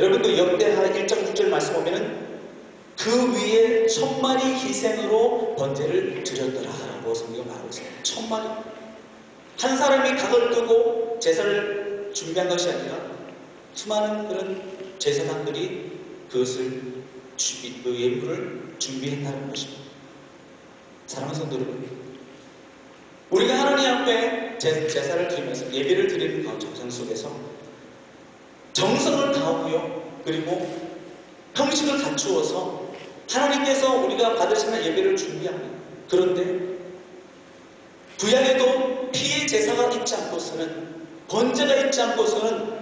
여러분 그 역대하 1장 6절 말씀 보면은 그 위에 천마리 희생으로 번제를 드렸더라라고 성경 말하고 있습니다. 천마리 한 사람이 각을 뜨고 제사를 준비한 것이 아니라 수많은 그런 제사장들이 그것을 준비, 그 예물을 준비했다는 것입니다. 사랑하는 성도 여러분, 우리가 하나님 앞에 제, 제사를 드리면서 예배를 드리는 그 정성 속에서 정성을 다하고요, 그리고 형식을 갖추어서 하나님께서 우리가 받으시는 예배를 준비합니다. 그런데 구약에도 피의 제사가 있지 않고서는 번제가 있지 않고서는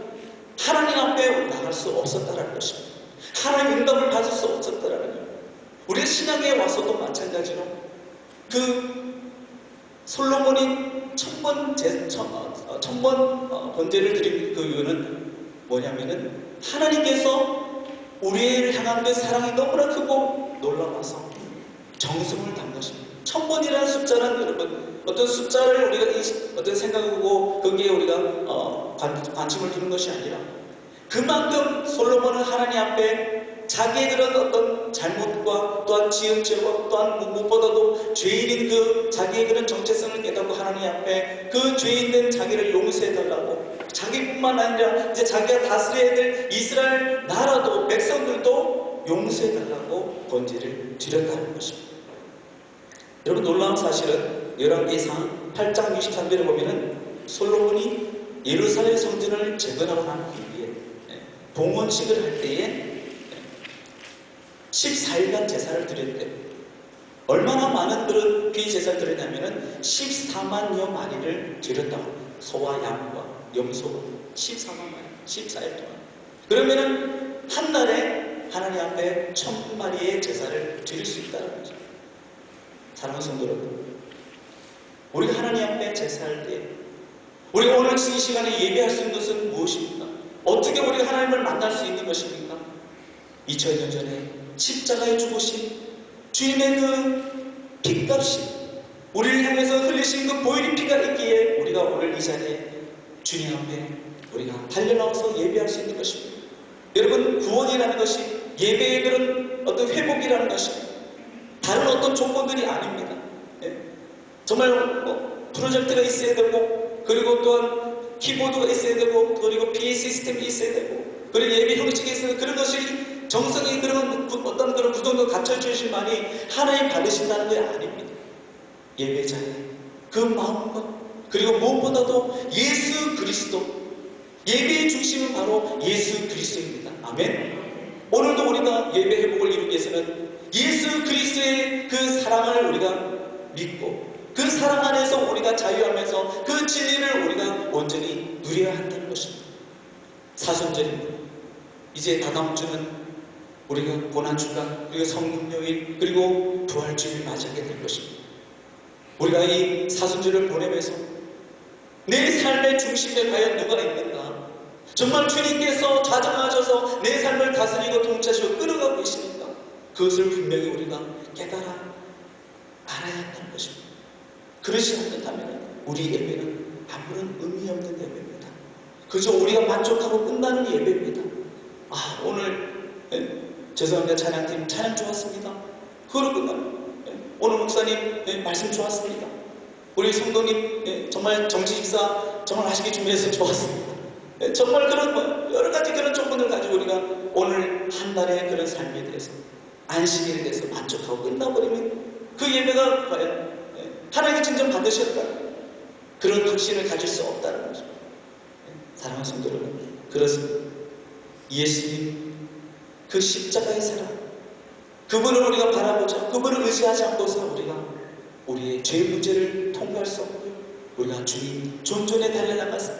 하나님 앞에 나갈 수 없었다는 것입니다. 하나님 응답을 받을 수 없었다는 거예요. 우리 신앙에 와서도 마찬가지로 그 솔로몬이 천번 제, 천, 어, 천번 어, 번제를 드린 그 이유는 뭐냐면은 하나님께서 우리를 향한 그 사랑이 너무나 크고 놀라워서 정성을 담은 것입니다. 천 번이라는 숫자는 여러분 어떤 숫자를 우리가 어떤 생각하고 거기에 우리가 어, 관, 관심을 두는 것이 아니라 그만큼 솔로몬은 하나님 앞에 자기의 그런 어떤 잘못과 또한 지은 죄와 또한 무엇보다도 죄인인 그 자기의 그런 정체성을 깨닫고 하나님 앞에 그 죄인 된 자기를 용서해달라고 자기뿐만 아니라 이제 자기가 다스려야 될 이스라엘 나라도 백성들도 용서해달라고 번지를 드렸다는 것입니다. 여러분 놀라운 사실은 열왕기상 8장 23절에 보면은 솔로몬이 예루살렘 성전을 재건하고 난 뒤에 봉헌식을 할 때에 14일간 제사를 드렸대요. 얼마나 많은 그런 비제사를 드렸냐면은 14만여 마리를 드렸다고 소와 양과 염소가 14만 마리, 14일 동안. 그러면은 한 달에 하나님 앞에 천 마리의 제사를 드릴 수 있다는 거죠. 사랑하는 성도 여러분, 우리가 하나님 앞에 제사할 때 우리가 오늘 이 시간에 예배할 수 있는 것은 무엇입니까? 어떻게 우리가 하나님을 만날 수 있는 것입니까? 2000년 전에 십자가에 죽으신 주님의 그 핏값이 우리를 향해서 흘리신 그 보혈의 피가 있기에 우리가 오늘 이 자리에 주님 앞에 우리가 달려나와서 예배할 수 있는 것입니다. 여러분 구원이라는 것이 예배의 그런 어떤 회복이라는 것이 다른 어떤 조건들이 아닙니다. 예? 정말 뭐 프로젝트가 있어야 되고 그리고 또한 키보드가 있어야 되고 그리고 PA 시스템이 있어야 되고 그리고 예배 형식이 있어야 되고 그런 것이 정성이 그런 어떤 그런 구성도 갖춰주실만이 하나님 받으신다는 게 아닙니다. 예배자의 그 마음과 그리고 무엇보다도 예수 그리스도 예배의 중심은 바로 예수 그리스도입니다. 아멘. 오늘도 우리가 예배 회복을 이루기 위해서는 예수 그리스도의 그 사랑을 우리가 믿고 그 사랑 안에서 우리가 자유하면서 그 진리를 우리가 온전히 누려야 한다는 것입니다. 사순절입니다. 이제 다다음 주는 우리가 고난주간 그리고 성금요일 그리고 부활주일 맞이하게 될 것입니다. 우리가 이 사순절을 보내면서 내 삶의 중심에 과연 누가 있는가? 정말 주님께서 좌정하셔서 내 삶을 다스리고 통치하시고 끌어가고 계십니까? 그것을 분명히 우리가 깨달아 알아야 한다는 것입니다. 그렇지 않는다면 우리 예배는 아무런 의미 없는 예배입니다. 그저 우리가 만족하고 끝나는 예배입니다. 아 오늘 예, 죄송합니다 찬양팀 찬양 좋았습니다. 그러 끝나는 예, 오늘 목사님 예, 말씀 좋았습니다. 우리 성도님 예, 정말 정치식사 정말 하시기 준비해서 좋았습니다. 예, 정말 그런 뭐 여러 가지 그런 조건을 가지고 우리가 오늘 한 달의 그런 삶에 대해서 안식일에 대해서 만족하고 끝나버리면 그 예배가 과연 예, 하나님의 칭찬 받으셨다 그런 확신을 가질 수 없다는 거죠. 예, 사랑하는 성도 여러분 그렇습니다. 예수님 그 십자가의 사랑 그분을 우리가 바라보자 그분을 의지하지 않고서 우리가 우리의 죄 문제를 통과할 수 없고요. 우리가 주님 존존에 달려나가서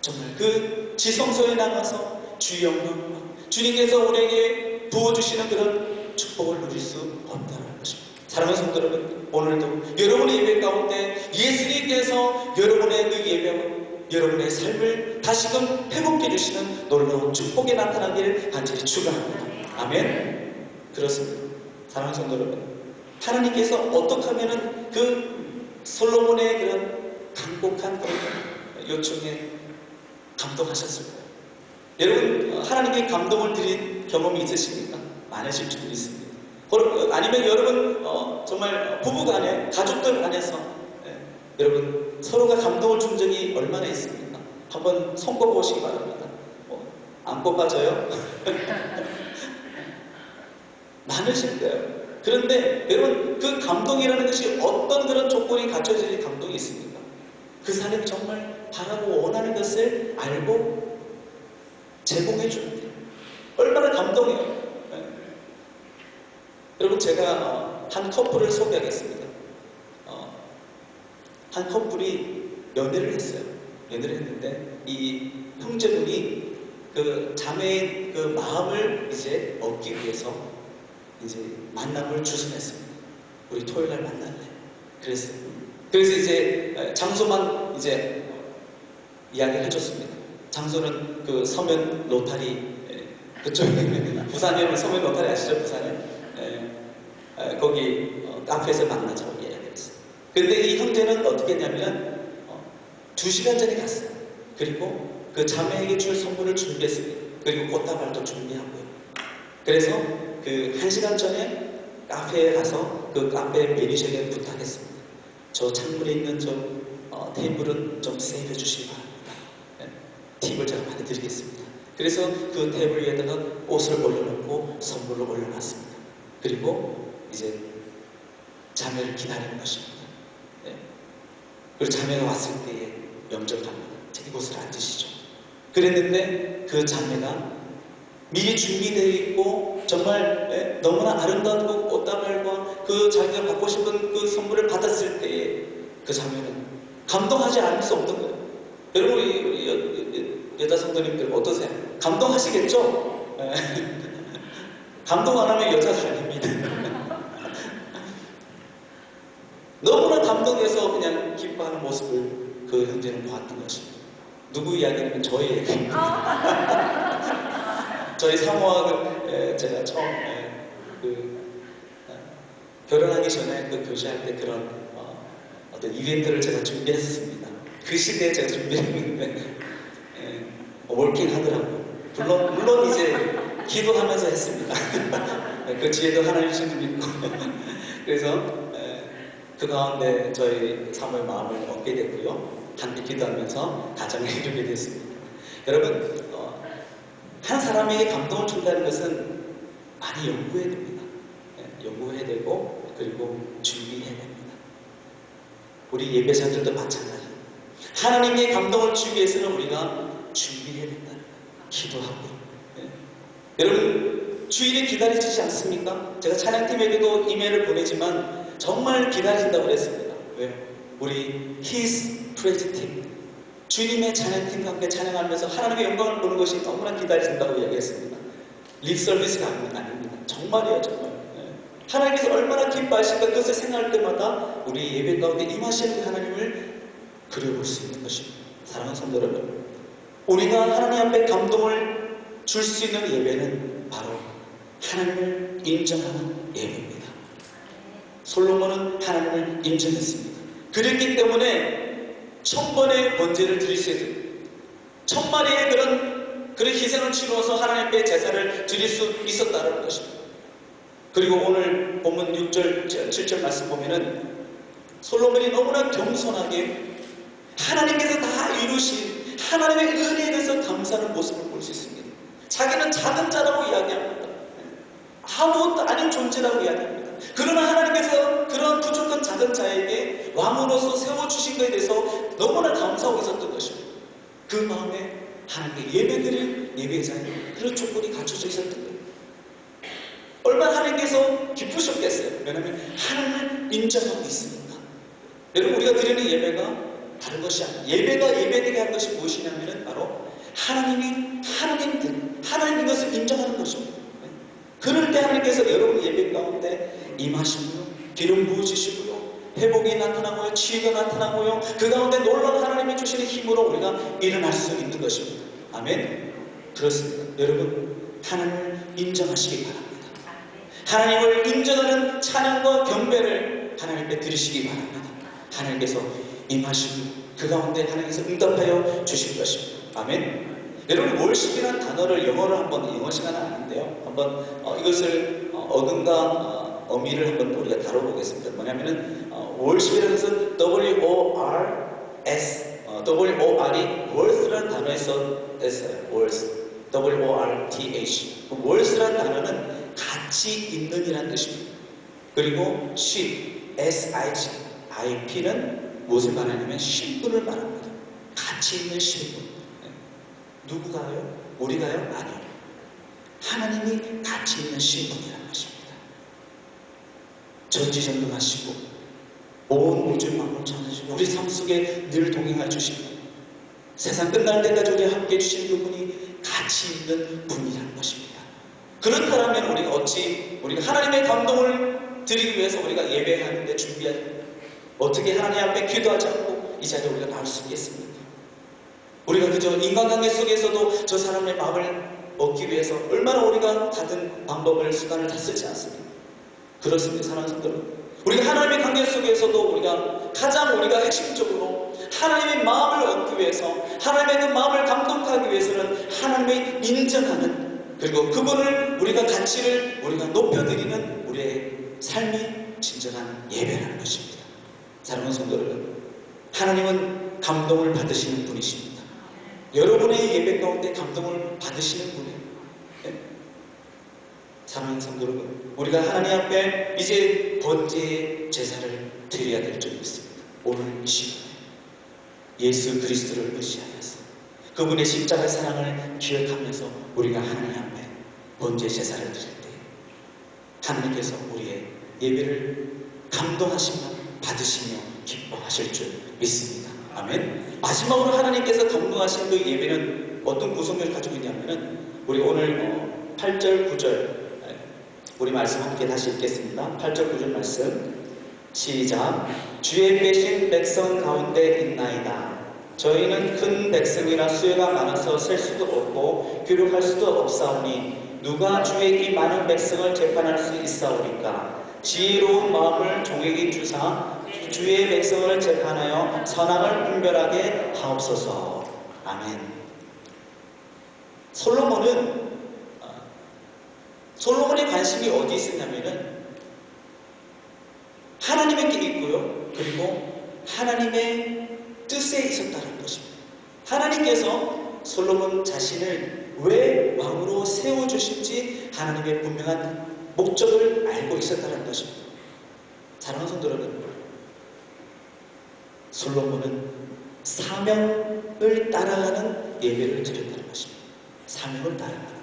정말 그 지성소에 나가서 주의 영광과 주님께서 우리에게 부어주시는 그런 축복을 누릴 수 없다는 것입니다. 사랑하는 성도 여러분, 오늘도 여러분의 예배 가운데 예수님께서 여러분의 그 예배와 여러분의 삶을 다시금 회복해 주시는 놀라운 축복이 나타나기를 간절히 축원합니다. 아멘. 그렇습니다. 사랑하는 성도 여러분, 하나님께서 어떻게 하면은 그 솔로몬의 그런 강곡한 그런 요청에 감동하셨을까요? 여러분 어, 하나님께 감동을 드린 경험이 있으십니까? 많으실 줄 믿습니다. 아니면 여러분 어, 정말 부부간에 가족들 안에서 예, 여러분 서로가 감동을 준 적이 얼마나 있습니까? 한번 손꼽아 보시기 바랍니다. 어, 안 꼽아져요? 많으실 거예요. 그런데 여러분 그 감동이라는 것이 어떤 그런 조건이 갖춰져야 감동이 있습니까? 그 사람이 정말 바라고 원하는 것을 알고 제공해 주는 데 얼마나 감동해요. 네. 여러분 제가 어, 한 커플을 소개하겠습니다. 어, 한 커플이 연애를 했어요. 연애를 했는데 이 형제분이 그 자매의 그 마음을 이제 얻기 위해서 이제 만남을 주선했습니다. 우리 토요일 날 만날래. 그래서 그래서 이제 장소만 이제 이야기를 해줬습니다. 장소는 그 서면 로타리 그쪽에 부산에 오면 서면 로타리 아시죠? 부산에 에, 거기 어, 카페에서 만나자고 이야기했어요. 근데 이 형제는 어떻게 했냐면 어, 두 시간 전에 갔어요. 그리고 그 자매에게 줄 선물을 준비했습니다. 그리고 꽃다발도 준비하고요. 그래서 그 한 시간 전에 카페에 가서 그 카페 매니저에게 부탁했습니다. 저 창문에 있는 저 어, 테이블은 좀 세이브 해 주시기 바랍니다. 네, 팁을 제가 많이 드리겠습니다. 그래서 그 테이블 위에다가 옷을 올려놓고 선물을 올려놨습니다. 그리고 이제 자매를 기다리는 것입니다. 네. 그리고 자매가 왔을 때에 영접합니다. 이곳을 앉으시죠. 그랬는데 그 자매가 미리 준비되어 있고 정말 예, 너무나 아름다운 그 꽃다발과 그 자기가 받고 싶은 그 선물을 받았을 때에 그 자매는 감동하지 않을 수 없는 거예요. 여러분 이, 여, 자 성도님들 어떠세요? 감동하시겠죠? 예. 감동 안 하면 여자가 아닙니다. 너무나 감동해서 그냥 기뻐하는 모습을 그 형제는 보았던 것입니다. 누구 이야기냐면 저희 얘기입니다. 저희 사모학을 제가 처음 그 어, 결혼하기 전에 그 교제할 때 그런 어, 떤 이벤트를 제가 준비했습니다. 그 시대에 제가 준비했는데 월킹 하더라고요. 물론, 물론 이제 기도하면서 했습니다. 그 지혜도 하나님 주신 믿고 그래서 그 가운데 저희 사모의 마음을 얻게 됐고요. 함께 기도하면서 가정을 이루게 됐습니다. 여러분 한 사람에게 감동을 준다는 것은 많이 연구해야 됩니다. 네, 연구해야 되고 그리고 준비해야 됩니다. 우리 예배자들도 마찬가지예요. 하나님의 감동을 주기 위해서는 우리가 준비해야 된다. 기도하고. 네. 여러분 주일에 기다리지 않습니까? 제가 찬양팀에게도 이메일을 보내지만 정말 기다린다고 그랬습니다. 왜? 우리 His Praise Team 주님의 찬양팀과 함께 찬양하면서 하나님의 영광을 보는 것이 너무나 기다려진다고 이야기했습니다. 립 서비스가 아닙니다. 정말이에요, 정말. 네. 하나님께서 얼마나 기뻐하실까 그것을 생각할 때마다 우리 예배 가운데 임하시는 하나님을 그려볼 수 있는 것입니다. 사랑하는 성도 여러분, 우리가 하나님 앞에 감동을 줄 수 있는 예배는 바로 하나님을 인정하는 예배입니다. 솔로몬은 하나님을 인정했습니다. 그랬기 때문에 천번의 번제를 드릴 수 있어요. 천마리의 그런 그런 희생을 치루어서 하나님께 제사를 드릴 수 있었다는 것입니다. 그리고 오늘 본문 6절, 7절 말씀 보면은 솔로몬이 너무나 겸손하게 하나님께서 다 이루신 하나님의 은혜에 대해서 감사하는 모습을 볼 수 있습니다. 자기는 작은 자라고 이야기합니다. 아무것도 아닌 존재라고 이야기합니다. 그러나 하나님께서 그런 부족한 작은 자에게 왕으로서 세워주신 것에 대해서 너무나 감사하고 있었던 것입니다. 그 마음에 하나님께 예배드릴 예배자의 그런 조건이 갖춰져 있었던 거예요. 얼마나 하나님께서 기쁘셨겠어요. 왜냐하면 하나님을 인정하고 있으니까. 여러분 우리가 드리는 예배가 다른 것이 아니에요. 예배가 예배되게 한 것이 무엇이냐면 바로 하나님이 하나님들 하나님인 것을 인정하는 것입니다. 그럴 때 하나님께서 여러분 예배 가운데 임하시고요. 기름 부으시고요. 회복이 나타나고요. 치유가 나타나고요. 그 가운데 놀라운 하나님이 주시는 힘으로 우리가 일어날 수 있는 것입니다. 아멘. 그렇습니다. 여러분 하나님을 인정하시기 바랍니다. 하나님을 인정하는 찬양과 경배를 하나님께 드리시기 바랍니다. 하나님께서 임하시고 그 가운데 하나님께서 응답하여 주실 것입니다. 아멘. 여러분 월십이라는 단어를 영어로 한번 영어 시간은 아닌데요. 한번 어, 이것을 어, 어근과 어, 어미를 한번 우리가 다뤄보겠습니다. 뭐냐면은 어, 월십이라는 것은 W O R S 어, W O R이 worth라는 단어에서 됐어요. worth W O R T H 그 worth라는 단어는 가치 있는이라는 뜻입니다. 그리고 sheep S I G I P는 무엇을 말하냐면 신분을 말합니다. 가치 있는 신분. 네. 누구가요? 우리가요? 아니요. 하나님이 가치 있는 신분이라는 것입니다. 전지전능하시고 온 우주 만물 전하시고 우리 삶 속에 늘 동행해 주시고 세상 끝날 때까지 우리 함께 해주신 그분이 가치 있는 분이라는 것입니다. 그렇다면 우리가 어찌 우리가 하나님의 감동을 드리기 위해서 우리가 예배하는데 준비할 어떻게 하나님 앞에 기도하지 않고 이 자리에 우리가 나올 수 있겠습니까? 우리가 그저 인간관계 속에서도 저 사람의 마음을 얻기 위해서 얼마나 우리가 다른 방법을 수단을 다 쓰지 않습니까? 그렇습니다, 사랑하는 성도들. 우리가 하나님의 관계 속에서도 우리가 가장 우리가 핵심적으로 하나님의 마음을 얻기 위해서 하나님의 그 마음을 감동하기 위해서는 하나님의 인정하는 그리고 그분을 우리가 가치를 우리가 높여드리는 우리의 삶이 진정한 예배라는 것입니다. 사랑하는 성도 여러분, 하나님은 감동을 받으시는 분이십니다. 여러분의 예배 가운데 감동을 받으시는 분이에요. 네? 사랑하는 성도 여러분, 우리가 하나님 앞에 이제 번제의 제사를 드려야 될 점이 있습니다. 오늘 이 시간에 예수 그리스도를 의지하여서 그분의 십자가의 사랑을 기억하면서 우리가 하나님 앞에 번제 제사를 드릴 때 하나님께서 우리의 예배를 감동하시며 받으시며 기뻐하실 줄 믿습니다. 아멘. 마지막으로 하나님께서 감동하신 그 예배는 어떤 구성을 가지고 있냐면은 우리 오늘 어, 8절 9절 우리 말씀 함께 다시 읽겠습니다. 8절 9절 말씀 시작 주의 빼신 백성 가운데 있나이다. 저희는 큰 백성이라 수요가 많아서 셀 수도 없고 교육할 수도 없사오니 누가 주의 이 많은 백성을 재판할 수 있사오리까 지혜로운 마음을 종에게 주사 주의 백성을 재판하여 선악을 분별하게 하옵소서. 아멘. 솔로몬은 어, 솔로몬의 관심이 어디 있었냐면은 하나님에게 있고요. 그리고 하나님의 뜻에 있었다는 것입니다. 하나님께서 솔로몬 자신을 왜 왕으로 세워주실지 하나님의 분명한 목적을 알고 있었다는 것입니다. 사랑하는 성도 여러분, 솔로몬은 사명을 따라가는 예배를 드렸다는 것입니다. 사명을 따라가는.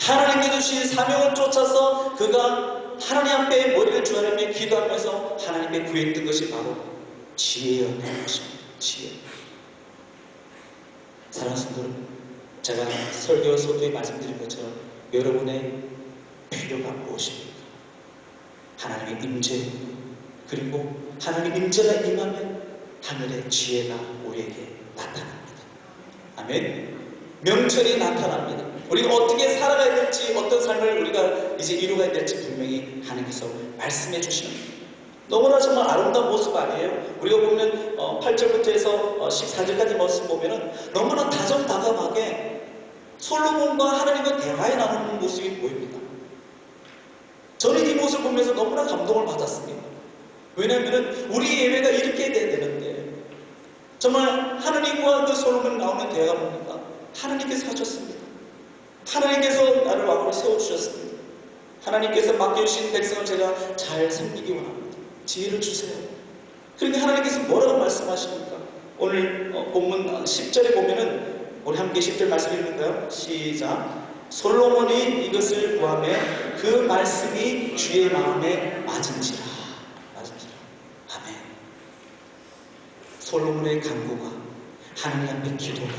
하나님께 주신 사명을 쫓아서 그가 하나님 앞에 머리를 주하며 기도하면서 하나님의 구했던 것이 바로 지혜였다는 것입니다. 지혜. 사랑하는 성도 제가 설교 소도에 말씀드린 것처럼 여러분의 필요가 무엇입니까? 하나님의 임재 그리고 하나님의 임재가 임하면 하늘의 지혜가 우리에게 나타납니다. 아멘. 명철이 나타납니다. 우리가 어떻게 살아가야 될지 어떤 삶을 우리가 이제 이루어가야 될지 분명히 하나님께서 말씀해 주시는 너무나 정말 아름다운 모습 아니에요? 우리가 보면 어, 8절부터 해서 어, 14절까지 모습 보면은 너무나 다정다감하게 솔로몬과 하나님과 대화에 나누는 모습이 보입니다. 저는 이 모습을 보면서 너무나 감동을 받았습니다. 왜냐하면 우리 예배가 이렇게 돼야 되는데 정말 하나님과 그 솔로몬 나오는 대화가 뭡니까? 하나님께서 하셨습니다. 하나님께서 나를 왕으로 세워주셨습니다. 하나님께서 맡겨주신 백성을 제가 잘 섬기기 원합니다. 지혜를 주세요. 그런데 하나님께서 뭐라고 말씀하십니까? 오늘 어, 본문 10절에 보면은 우리 함께 10절 말씀 읽는가요? 시작. 솔로몬이 이것을 구하며 그 말씀이 주의 마음에. 맞은지라. 아멘. 솔로몬의 간구가 하나님 앞에 기도가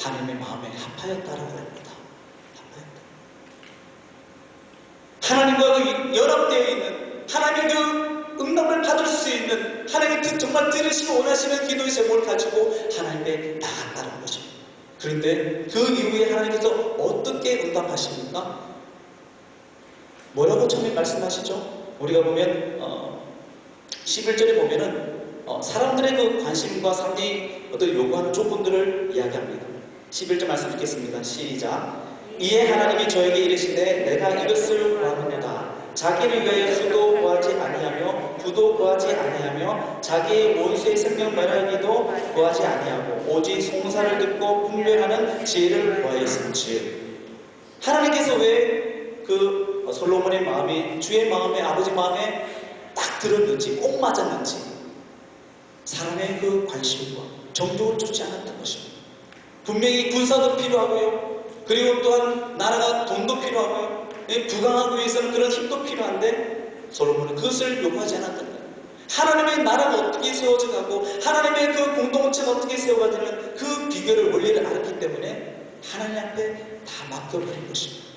하나님의 마음에 합하였다라고 합니다. 합하였다. 하나님과 그 연합되어 있는 하나님의 그 응답을 받을 수 있는 하나님의 정말 들으시고 원하시는 기도의 제목을 가지고 하나님께 나갔다는 것입니다. 그런데 그 이후에 하나님께서 어떻게 응답하십니까? 뭐라고 처음에 말씀하시죠? 우리가 보면 어, 11절에 보면은 어, 사람들의 그 관심과 상대히 어떤 요구하는 조건들을 이야기합니다. 11절 말씀 읽겠습니다. 시작. 이에 하나님이 저에게 이르시되 내가 이것을 구하노다. 자기를 위하여 수도 구하지 아니하며 부도 구하지 아니하며 자기의 원수의 생명 말하기도 구하지 아니하고 오직 송사를 듣고 분별하는 지혜를 구하였음즉 하나님께서 왜 그 솔로몬의 마음이 주의 마음에 아버지 마음에 딱 들었는지 꼭 맞았는지 사람의 그 관심과 정도를 쫓지 않았던 것입니다. 분명히 군사도 필요하고요. 그리고 또한 나라가 돈도 필요하고요. 이 부강하기 위해서는 그런 힘도 필요한데 솔로몬은 그것을 요구하지 않았던 거예요. 하나님의 나라가 어떻게 세워져 가고 하나님의 그 공동체가 어떻게 세워가지는 그 비결을 원리를 알았기 때문에 하나님 앞에 다 맡겨버린 것입니다.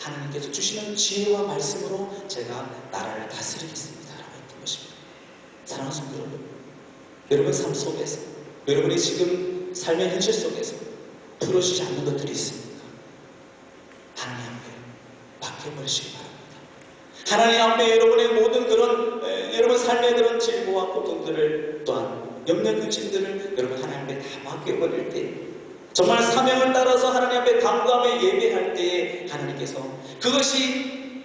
하나님께서 주시는 지혜와 말씀으로 제가 나라를 다스리겠습니다. 라고 했던 것입니다. 사랑하는 여러분, 여러분 삶 속에서, 여러분이 지금 삶의 현실 속에서 풀어지지 않는 것들이 있습니까? 하나님 앞에 맡겨버리시기 바랍니다. 하나님 앞에 여러분의 모든 그런, 에, 여러분 삶의 그런 질고와 고통들을 또한 염려 근심들을 여러분 하나님 앞에 다 맡겨버릴 때 정말 사명을 따라서 하나님 앞에 강구함에 예배할 때에 하나님께서 그것이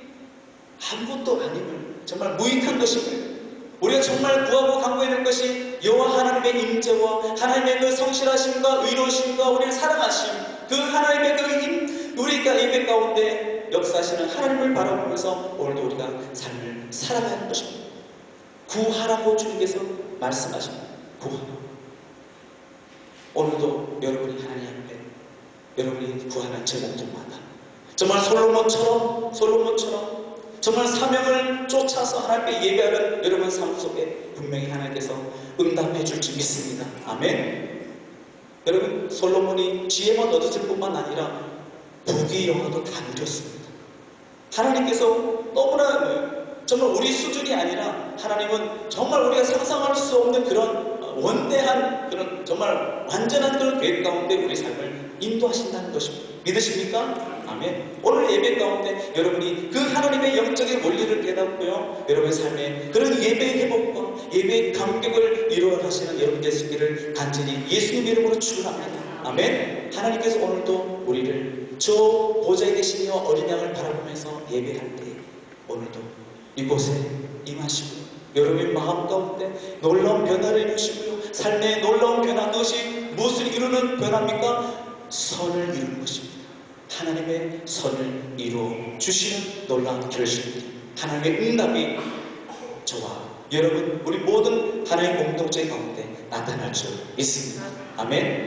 아무것도 아님을 정말 무익한 것임을 우리가 정말 구하고 강구해야 될 것이 여호와 하나님의 임재와 하나님의 그 성실하심과 의로우심과 우리를 사랑하심 그 하나님의 그 힘, 우리가 예배 가운데 역사하시는 하나님을 바라보면서 오늘도 우리가 삶을 살아가는 것입니다. 구하라고 주님께서 말씀하십니다. 구하라. 오늘도 여러분이 하나님 앞에 여러분이 구하는 제목들마다 정말 솔로몬처럼 솔로몬처럼 정말 사명을 쫓아서 하나님께 예배하는 여러분 삶 속에 분명히 하나님께서 응답해 줄지 믿습니다. 아멘. 여러분 솔로몬이 지혜만 얻었을 뿐만 아니라 부귀 영화도 다 누렸습니다. 하나님께서 너무나 정말 우리 수준이 아니라 하나님은 정말 우리가 상상할 수 없는 그런 원대한 그런 정말 완전한 그런 계획 가운데 우리 삶을 인도하신다는 것입니다. 믿으십니까? 아멘. 오늘 예배 가운데 여러분이 그 하나님의 영적인 원리를 깨닫고요. 여러분의 삶에 그런 예배의 회복과 예배의 감격을 이루어가시는 여러분 되시기를 간절히 예수님 이름으로 축원합니다. 아멘. 하나님께서 오늘도 우리를 저 보좌에 계시며 어린 양을 바라보면서 예배할 때 오늘도 이곳에 임하시고 여러분의 마음 가운데 놀라운 변화를 이루시고요. 삶의 놀라운 변화 그것이 무엇을 이루는 변화입니까? 선을 이루는 것입니다. 하나님의 선을 이루어 주시는 놀라운 결실들이 하나님의 응답이 저와 여러분 우리 모든 하나님의 공동체 가운데 나타날 줄 믿습니다. 아멘.